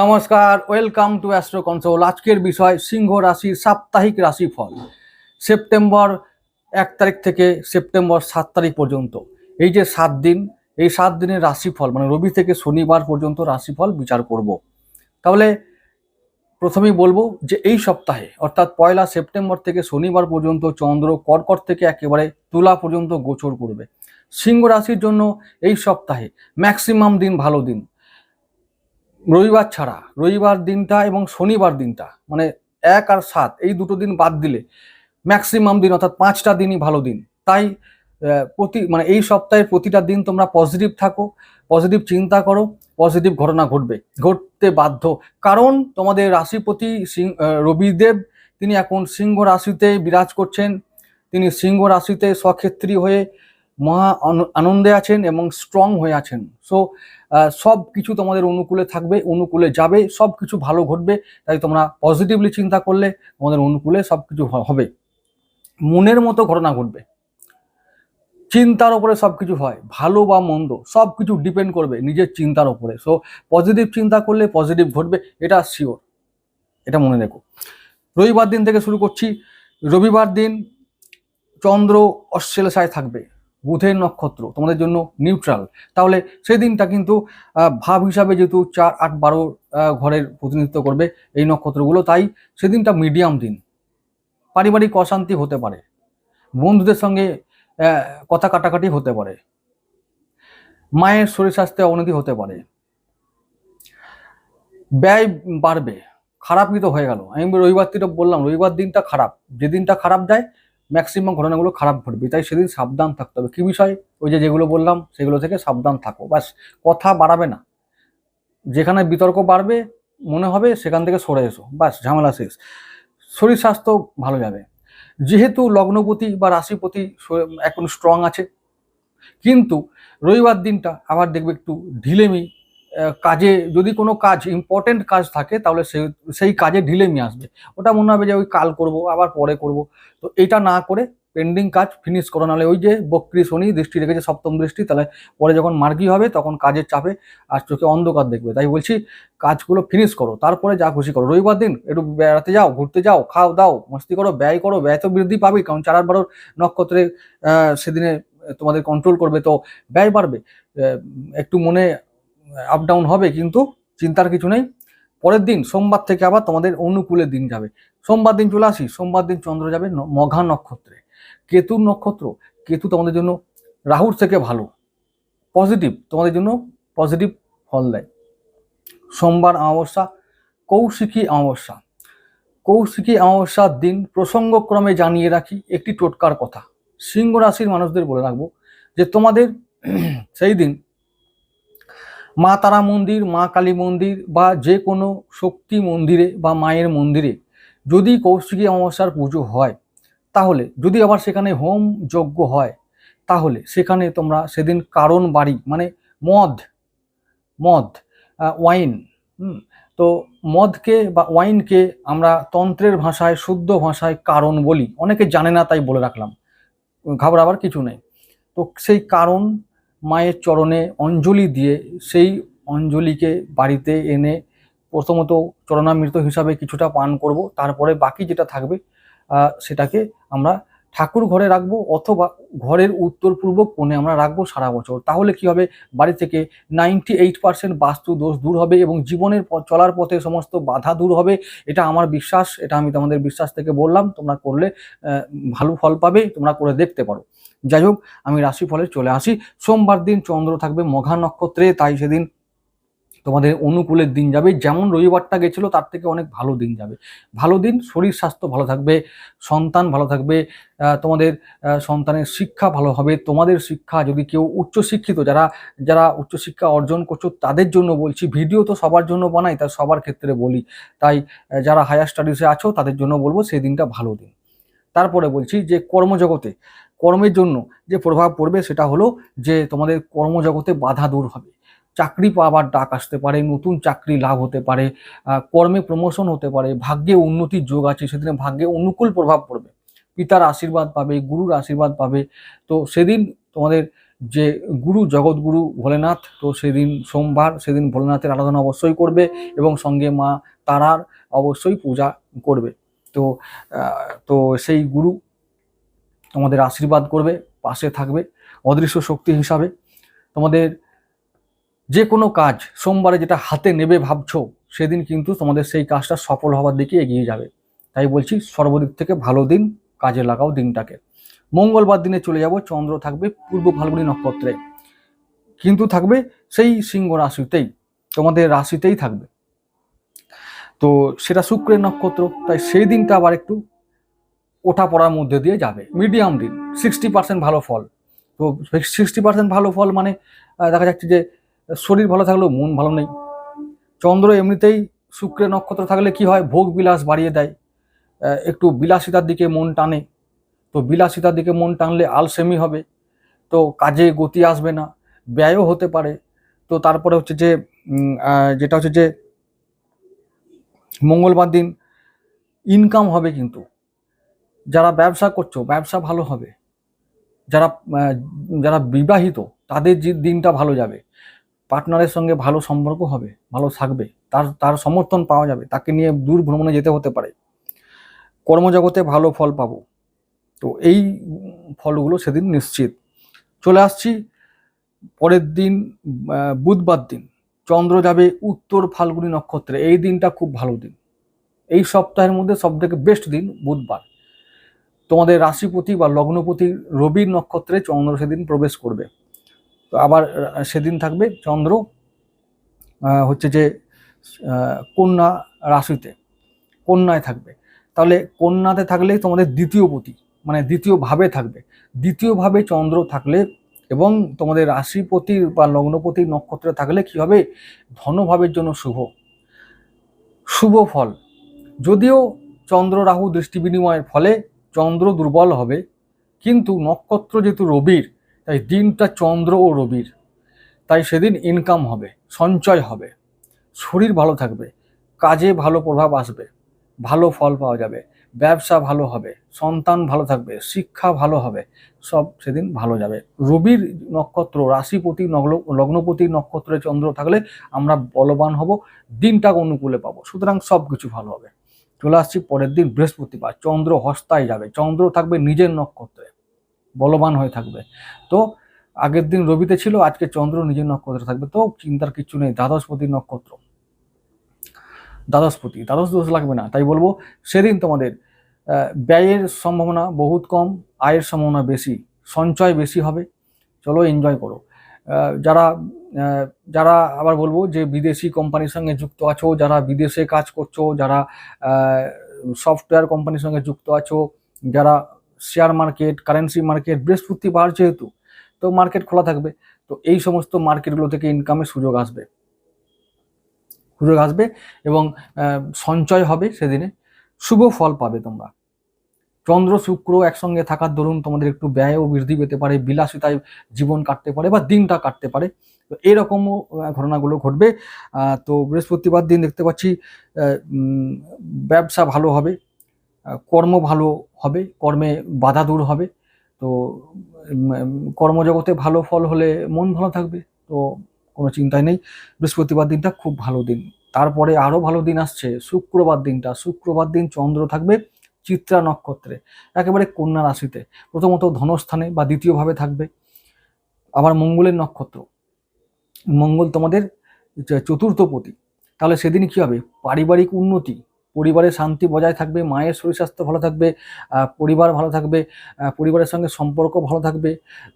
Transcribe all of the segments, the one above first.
নমস্কার, welcome to astro console আজকের বিষয় সিংহ রাশির সাপ্তাহিক রাশিফল। সেপ্টেম্বর এক তারিখ থেকে সেপ্টেম্বর সাত তারিখ পর্যন্ত। এই যে সাত দিন, এই সাত দিনের রাশিফল মানে রবি থেকে শনিবার পর্যন্ত রাশিফল বিচার করব। তাহলে প্রথমেই বলব যে এই সপ্তাহে, অর্থাৎ পয়লা সেপ্টেম্বর থেকে শনিবার পর্যন্ত চন্দ্র কর্কট থেকে একেবারে তুলা পর্যন্ত গোচর করবে। সিংহ রাশির জন্য এই সপ্তাহে ম্যাক্সিমাম দিন ভালো দিন। রবিবার ছাড়া, রবিবার দিনটা এবং শনিবার দিনটা মানে এক আর সাত, এই দুটো দিন বাদ দিলে ম্যাক্সিমাম দিন, অর্থাৎ পাঁচটা দিনই ভালো দিন। তাই প্রতি মানে এই সপ্তাহের প্রতিটা দিন তোমরা পজিটিভ থাকো পজিটিভ চিন্তা করো পজিটিভ ঘটনা ঘটবে, ঘটতে বাধ্য। কারণ তোমাদের রাশিপতি রবিদেব, তিনি এখন সিংহ রাশিতে বিরাজ করছেন। তিনি সিংহ রাশিতে স্বক্ষেত্রী হয়ে মহা আনন্দে আছেন এবং স্ট্রং হয়ে আছেন। সো সব কিছু তোমাদের অনুকূলে থাকবে, অনুকূলে যাবে, সব কিছু ভালো ঘটবে, তাই তোমরা পজিটিভলি চিন্তা করলে তোমাদের অনুকূলে সব কিছু হবে। মনের মতো ঘটনা ঘটবে। চিন্তার ওপরে সব কিছু হয়, ভালো বা মন্দ, সব কিছু ডিপেন্ড করবে নিজের চিন্তার ওপরে সো পজিটিভ চিন্তা করলে পজিটিভ ঘটবে, এটা শিওর এটা মনে রেখো। রবিবার দিন থেকে শুরু করছি। রবিবার দিন চন্দ্র অশ্লেষায় থাকবে। বুধের নক্ষত্র, তোমাদের জন্য নিউট্রাল তাহলে সেই দিনটা কিন্তু ভাব হিসাবে যেহেতু চার, আট, বারো ঘরের প্রতিনিধিত্ব করবে এই নক্ষত্রগুলো, তাই সেদিনটা মিডিয়াম দিন। পারিবারিক অশান্তি হতে পারে, বন্ধুদের সঙ্গে কথা কাটাকাটি হতে পারে, মায়ের শরীর স্বাস্থ্যে অবনতি হতে পারে। ব্যয় বাড়বে, খারাপ কিন্তু হয়ে গেল। আমি রবিবার দিনটা বললাম, রবিবার দিনটা খারাপ। যে দিনটা খারাপ যায় ম্যাক্সিমাম ঘটনাগুলো খারাপ ঘটবে, তাই সেদিন সাবধান থাকতে হবে। কী বিষয়? ওই যে যেগুলো বললাম, সেগুলো থেকে সাবধান থাকো। বাস কথা বাড়াবে না। যেখানে বিতর্ক বাড়বে, মনে হবে সেখান থেকে সরে এসো। বাস ঝামেলা শেষ। শরীর স্বাস্থ্য ভালো যাবে। যেহেতু লগ্নপতি বা রাশিপতি এখন স্ট্রং আছে, কিন্তু রবিবার দিনটা আবার দেখবে একটু ঢিলেমি কাজে যদি কোনো কাজ ইম্পর্টেন্ট কাজ থাকে, তাহলে সে, সেই কাজে ঢিলেমি আসবে। ওটা মনে হবে যে ওই কাল করব, আবার পরে করব। তো এটা না করে পেন্ডিং কাজ ফিনিশ করো। নাহলে ওই যে বক্রি শনি দৃষ্টি রেখেছে, সপ্তম দৃষ্টি, তাহলে পরে যখন মার্গি হবে, তখন কাজের চাপে আর চোখে অন্ধকার দেখবে। তাই বলছি, কাজগুলো ফিনিশ করো, তারপরে যা খুশি করো। রবিবার দিন একটু বেড়াতে যাও, ঘুরতে যাও, খাও দাও, মস্তি করো, ব্যয় করো, ব্যয় তো বৃদ্ধি পাবেই, কারণ চার আর বারোর নক্ষত্রে সেদিনে তোমাদের কন্ট্রোল করবে, তো ব্যয় বাড়বে। একটু মনে আপ ডাউন হবে, কিন্তু চিন্তার কিছু নেই। পরের দিন, সোমবার থেকে আবার তোমাদের অনুকূলের দিন যাবে। সোমবার দিন চলে আসি, সোমবার দিন চন্দ্র যাবে মঘা নক্ষত্রে। কেতুর নক্ষত্র, কেতু তোমাদের জন্য রাহুর থেকে ভালো। পজিটিভ তোমাদের জন্য পজিটিভ ফল দেয়। সোমবার অমাবস্যা, কৌশিকী অমাবস্যা। কৌশিকী অমাবস্যার দিন প্রসঙ্গক্রমে জানিয়ে রাখি, একটি টোটকার কথা। সিংহ রাশির মানুষদের বলে রাখব যে তোমাদের সেই দিন মা তারা মন্দির, মা কালী মন্দির বা যে কোনো শক্তি মন্দিরে বা মায়ের মন্দিরে যদি কৌশিকী অমাবস্যার পুজো হয়, তাহলে যদি আবার সেখানে হোম যজ্ঞ হয়, তাহলে সেখানে তোমরা সেদিন কারণ বাড়ি মানে মদ মদ ওয়াইন তো মদকে বা ওয়াইনকে আমরা তন্ত্রের ভাষায়, শুদ্ধ ভাষায় কারণ বলি। অনেকে জানে না, তাই বলে রাখলাম। ঘাবড়াবার কিছু নেই। তো সেই কারণ মায়ের চরণে অঞ্জলি দিয়ে সেই অঞ্জলিকে বাড়িতে এনে প্রথমত চরণামৃত হিসাবে কিছুটা পান করব, তারপরে বাকি যেটা থাকবে সেটাকে আমরা ঠাকুর ঘরে রাখব অথবা ঘরের উত্তর পূর্ব কোণে আমরা রাখব সারা বছর। তাহলে কি হবে? বাড়ি থেকে নাইনটি এইট পার্সেন্ট বাস্তু দোষ দূর হবে এবং জীবনের চলার পথে সমস্ত বাধা দূর হবে। এটা আমার বিশ্বাস, এটা আমি তোমাদের বিশ্বাস থেকে বললাম। তোমরা করলে ভালো ফল পাবে, তোমরা করে দেখতে পারো। যাই হোক, আমি রাশিফলে চলে আসি। সোমবার দিন চন্দ্র থাকবে মঘা নক্ষত্রে, তাই সেদিন তোমাদের অনুকূলের দিন যাবে। যেমন রবিবারটা গেছিল, তার থেকে অনেক ভালো দিন যাবে। ভালো দিন, শরীর স্বাস্থ্য ভালো থাকবে, সন্তান ভালো থাকবে তোমাদের সন্তানের শিক্ষা ভালো হবে। তোমাদের শিক্ষা, যদি কেউ উচ্চশিক্ষিত, যারা যারা উচ্চশিক্ষা অর্জন করছ, তাদের জন্য বলছি, ভিডিও তো সবার জন্য বানাই, তা সবার ক্ষেত্রে বলি। তাই যারা হায়ার স্টাডিজে আছো, তাদের জন্য বলব, সেই দিনটা ভালো দিন। তারপরে বলছি যে, কর্মজগতে, কর্মের জন্য যে প্রভাব পড়বে, সেটা হলো যে, তোমাদের কর্মজগতে বাধা দূর হবে। চাকরি পাওয়ার ডাক আসতে পারে, নতুন চাকরি লাভ হতে পারে কর্মে প্রমোশন হতে পারে, ভাগ্যে উন্নতির যোগ আছে, সেদিনে ভাগ্যে অনুকূল প্রভাব পড়বে। পিতার আশীর্বাদ পাবে, গুরুর আশীর্বাদ পাবে। তো সেদিন তোমাদের যে গুরু জগৎগুরু ভোলেনাথ, তো সেদিন সোমবার, সেদিন ভোলেনাথের আরাধনা অবশ্যই করবে এবং সঙ্গে মা তারার অবশ্যই পূজা করবে। তো তো সেই গুরু তোমাদের আশীর্বাদ করবে, পাশে থাকবে, অদৃশ্য শক্তি হিসাবে। তোমাদের যে কোনো কাজ সোমবারে যেটা হাতে নেবে ভাবছ, সেদিন কিন্তু তোমাদের সেই কাজটা সফল হওয়ার দিকে এগিয়ে যাবে। তাই বলছি, সর্বদিক থেকে ভালো দিন, কাজে লাগাও দিনটাকে। মঙ্গলবার দিনে চলে যাব, চন্দ্র থাকবে পূর্ব ফাল্গুনী নক্ষত্রে। কিন্তু থাকবে সেই সিংহ রাশিতেই, তোমাদের রাশিতেই থাকবে। তো সেটা শুক্রের নক্ষত্র, তাই সেই দিনটা আবার একটু ওঠা পড়ার মধ্যে দিয়ে যাবে। মিডিয়াম দিন, সিক্সটি পার্সেন্ট ভালো ফল। তো সিক্সটি পার্সেন্ট ভালো ফল মানে দেখা যাচ্ছে যে শরীর ভালো থাকলেও মন ভালো নেই। চন্দ্র এমনিতেই শুক্রের নক্ষত্র থাকলে কি হয়? ভোগ বিলাস বাড়িয়ে দেয়। একটু বিলাসিতার দিকে মন টানে। তো বিলাসিতার দিকে মন টানলে আলসেমি হবে। তো কাজে গতি আসবে না। ব্যয়ও হতে পারে। তো তারপরে হচ্ছে যে যেটা হচ্ছে যে, মঙ্গলবার দিন ইনকাম হবে কিন্তু। যারা ব্যবসা করছ, ব্যবসা ভালো হবে। যারা যারা বিবাহিত, তাদের দিনটা ভালো যাবে। পার্টনারের সঙ্গে ভালো সম্পর্ক হবে, ভালো থাকবে, তার তার সমর্থন পাওয়া যাবে, তাকে নিয়ে দূর ভ্রমণে যেতে হতে পারে। কর্মজগতে ভালো ফল পাবো। তো এই ফলগুলো সেদিন নিশ্চিত। চলে আসছি পরের দিন বুধবার দিন। চন্দ্র যাবে উত্তর ফাল্গুনি নক্ষত্রে। এই দিনটা খুব ভালো দিন। এই সপ্তাহের মধ্যে সব থেকে বেস্ট দিন বুধবার। তোমাদের রাশিপতি বা লগ্নপতি রবির নক্ষত্রে চন্দ্র সেদিন প্রবেশ করবে। তো আবার সেদিন থাকবে চন্দ্র হচ্ছে যে কন্যা রাশিতে, কন্যায় থাকবে। তাহলে কন্যাতে থাকলেই তোমাদের দ্বিতীয় পতি মানে দ্বিতীয় ভাবে থাকবে। দ্বিতীয় ভাবে চন্দ্র থাকলে এবং তোমাদের রাশিপতি বা লগ্নপতির নক্ষত্রে থাকলে কি হবে? ধনভাবের জন্য শুভ। শুভ ফল। যদিও চন্দ্র রাহু দৃষ্টি বিনিময়ের ফলে চন্দ্র দুর্বল হবে, কিন্তু নক্ষত্র যেহেতু রবির তাই দিনটা চন্দ্র ও রবির। তাই সেদিন ইনকাম হবে, সঞ্চয় হবে। শরীর ভালো থাকবে, কাজে ভালো প্রভাব আসবে, ভালো ফল পাওয়া যাবে, ব্যবসা ভালো হবে, সন্তান ভালো থাকবে, শিক্ষা ভালো হবে, সব সেদিন ভালো যাবে। রবির নক্ষত্র, রাশিপতি লগ্নপতি, নক্ষত্রে চন্দ্র থাকলে আমরা বলবান হব দিনটা অনুকূলে পাবো, সুতরাং সব কিছু ভালো হবে। চলে আসছি পরের দিন বৃহস্পতিবার, চন্দ্র হস্তায় যাবে, চন্দ্র থাকবে নিজের নক্ষত্রে। বলবান হয়ে থাকবে। তো আগের দিন রবিতে ছিল, আজকে চন্দ্র নিজের নক্ষত্রে থাকবে। তো চিন্তার কিছু নেই দ্বাদশপতি নক্ষত্র। দ্বাদশপতি, দ্বাদশ দোষ লাগবে না, তাই বলব সেদিন তোমাদের ব্যয়ের সম্ভাবনা বহুত কম, আয়ের সম্ভাবনা বেশি, সঞ্চয় বেশি হবে। চলো এনজয় করো। যারা যারা আবার বলব যে বিদেশি কোম্পানির সঙ্গে যুক্ত আছো, যারা বিদেশে কাজ করছ, যারা সফটওয়্যার কোম্পানির সঙ্গে যুক্ত আছো, যারা শেয়ার মার্কেট কারেন্সি মার্কেট বৃহস্পতিবার যেহেতু, তো মার্কেট খোলা থাকবে। তো এই সমস্ত মার্কেটগুলো থেকে ইনকামের সুযোগ আসবে। সুযোগ আসবে এবং সঞ্চয় হবে সেদিনে। শুভ ফল পাবে তোমরা। চন্দ্র, শুক্র একসঙ্গে থাকার দরুন তোমাদের একটু ব্যয়ও বৃদ্ধি পেতে পারে, বিলাসিতায় জীবন কাটতে পারে বা দিনটা কাটতে পারে। তো এরকমও ঘটনাগুলো ঘটবে। তো বৃহস্পতিবার দিন দেখতে পাচ্ছি ব্যবসা ভালো হবে। কর্ম ভালো হবে, কর্মে বাধা দূর হবে। তো কর্মজগতে ভালো ফল হলে মন ভালো থাকবে, তো কোনো চিন্তাই নেই। বৃহস্পতিবার দিনটা খুব ভালো দিন। তারপরে আরও ভালো দিন আসছে, শুক্রবার দিনটা। শুক্রবার দিন চন্দ্র থাকবে চিত্রা নক্ষত্রে, একেবারে কন্যা রাশিতে। প্রথমত ধনস্থানে বা দ্বিতীয়ভাবে থাকবে। আবার মঙ্গলের নক্ষত্র। মঙ্গল তোমাদের চতুর্থপতি তাহলে সেদিন কি হবে? পারিবারিক উন্নতি। পরিবারের শান্তি বজায় থাকবে, মায়ের শরীর স্বাস্থ্য ভালো থাকবে পরিবার ভালো থাকবে পরিবারের সঙ্গে সম্পর্ক ভালো থাকবে।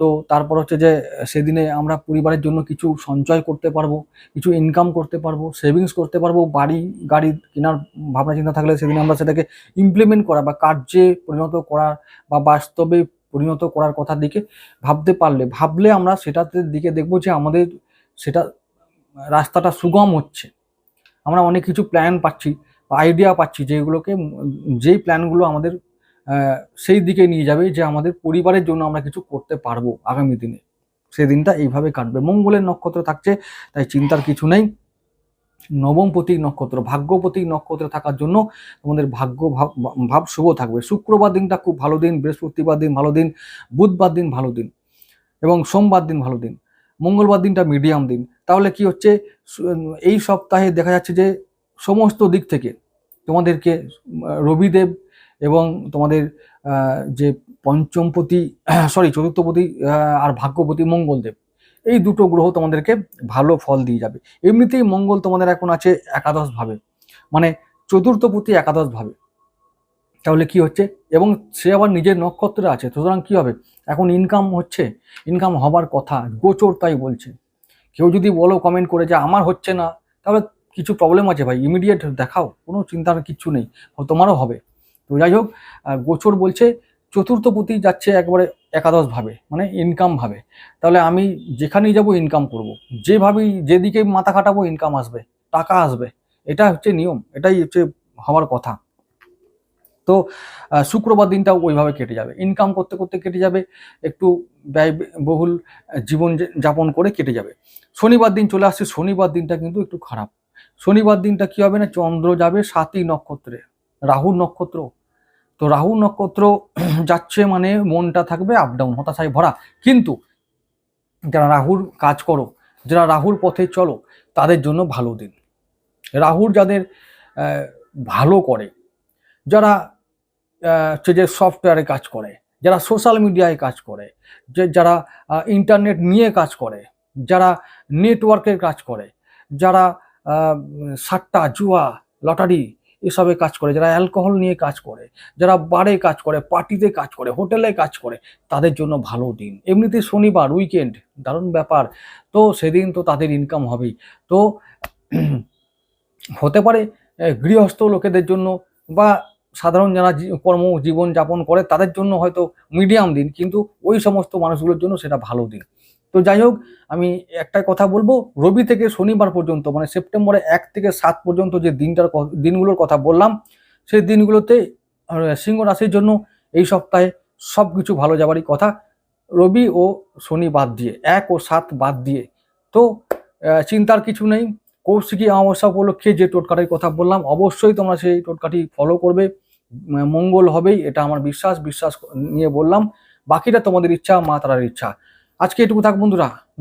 তো তারপর হচ্ছে যে, সেদিনে আমরা পরিবারের জন্য কিছু সঞ্চয় করতে পারব, কিছু ইনকাম করতে পারব সেভিংস করতে পারব, বাড়ি, গাড়ি কেনার ভাবনা চিন্তা থাকলে সেদিন আমরা সেটাকে ইমপ্লিমেন্ট করা বা কার্যে পরিণত করার বা বাস্তবে পরিণত করার কথার দিকে ভাবতে পারলে, ভাবলে আমরা সেটাতে দিকে দেখব যে আমাদের সেটা রাস্তাটা সুগম হচ্ছে। আমরা অনেক কিছু প্ল্যান পাচ্ছি আইডিয়া পাচ্ছি যেগুলোকে যেই প্ল্যানগুলো আমাদের সেই দিকে নিয়ে যাবে যে আমাদের পরিবারের জন্য আমরা কিছু করতে পারব আগামী দিনে। সেই দিনটা এইভাবে কাটবে। মঙ্গলের নক্ষত্র থাকছে, তাই চিন্তার কিছু নেই। নবম প্রতীক নক্ষত্র, ভাগ্য প্রতীক নক্ষত্র থাকার জন্য তোমাদের ভাগ্য ভাব শুভ থাকবে। শুক্রবার দিনটা খুব ভালো দিন, বৃহস্পতিবার দিন ভালো দিন, বুধবার দিন ভালো দিন এবং সোমবার দিন ভালো দিন। মঙ্গলবার দিনটা মিডিয়াম দিন। তাহলে কি হচ্ছে? এই সপ্তাহে দেখা যাচ্ছে যে সমস্ত দিক থেকে তোমাদেরকে রবিদেব এবং তোমাদের যে পঞ্চমপতি সরি চতুর্থপতি আর ভাগ্যপতি মঙ্গলদেব, এই দুটো গ্রহ তোমাদেরকে ভালো ফল দিয়ে যাবে। এমনিতেই মঙ্গল তোমাদের এখন আছে একাদশ ভাবে মানে চতুর্থপতি একাদশ ভাবে তাহলে কি হচ্ছে? এবং সে আবার নিজের নক্ষত্রে আছে সুতরাং কি হবে? এখন ইনকাম হচ্ছে ইনকাম হবার কথা, গোচর তাই বলছে। কেউ যদি বলো কমেন্ট করে যে আমার হচ্ছে না, তাহলে কিছু প্রবলেম আছে ভাই ইমিডিয়েট দেখাও, কোনো চিন্তার কিচ্ছু নেই তোমারও হবে। তো যাই হোক গোচর বলছে, চতুর্থ পতি যাচ্ছে একবারে একাদশ ভাবে মানে ইনকাম ভাবে। তাহলে আমি যেখানেই যাব ইনকাম করব। যেভাবেই, যেদিকে মাথা খাটাবো ইনকাম আসবে, টাকা আসবে। এটা হচ্ছে নিয়ম, এটাই হচ্ছে হওয়ার কথা। তো শুক্রবার দিনটাও ওইভাবে কেটে যাবে। ইনকাম করতে করতে কেটে যাবে, একটু ব্যয়বহুল জীবন যাপন করে কেটে যাবে। শনিবার দিন চলে আসছে, শনিবার দিনটা কিন্তু একটু খারাপ। শনিবার দিনটা কি হবে না? চন্দ্র যাবে সাতই নক্ষত্রে, রাহুর নক্ষত্র। তো রাহু নক্ষত্র যাচ্ছে মানে মনটা থাকবে আপ ডাউন হতাশায় ভরা। কিন্তু যারা রাহুর কাজ করো, যারা রাহুর পথে চলো, তাদের জন্য ভালো দিন। রাহুর যাদের ভালো করে, যারা হচ্ছে যে সফটওয়্যারে কাজ করে, যারা সোশ্যাল মিডিয়ায় কাজ করে, যে যারা ইন্টারনেট নিয়ে কাজ করে, যারা নেটওয়ার্কের কাজ করে, যারা সাট্টা জুয়া, লটারি, এসবে কাজ করে, যারা অ্যালকোহল নিয়ে কাজ করে, যারা বারে কাজ করে, পার্টিতে কাজ করে, হোটেলে কাজ করে, তাদের জন্য ভালো দিন। এমনিতে শনিবার উইকেন্ড দারুণ ব্যাপার। তো সেদিন তো তাদের ইনকাম হবেই। তো হতে পারে গৃহস্থ লোকেদের জন্য বা সাধারণ যারা কর্ম জীবন যাপন করে, তাদের জন্য হয়তো মিডিয়াম দিন, কিন্তু ওই সমস্ত মানুষগুলোর জন্য সেটা ভালো দিন। তো যাই হোক, আমি একটা কথা বলব, রবি থেকে শনিবার পর্যন্ত মানে সেপ্টেম্বরে এক থেকে সাত পর্যন্ত যে দিনটার দিনগুলোর কথা বললাম, সেই দিনগুলোতে সিংহ রাশির জন্য এই সপ্তাহে সব কিছু ভালো যাবারই কথা। রবি ও শনি বাদ দিয়ে, এক ও সাত বাদ দিয়ে। তো চিন্তার কিছু নেই, কৌশিকী অমাবস্যা উপলক্ষে যে টোটকাটির কথা বললাম, অবশ্যই তোমরা সেই টোটকাটি ফলো করবে। মঙ্গল হবেই, এটা আমার বিশ্বাস বিশ্বাস নিয়ে বললাম। বাকিটা তোমাদের ইচ্ছা, মা তারার ইচ্ছা। আজকে এটুকু থাক বন্ধুরা।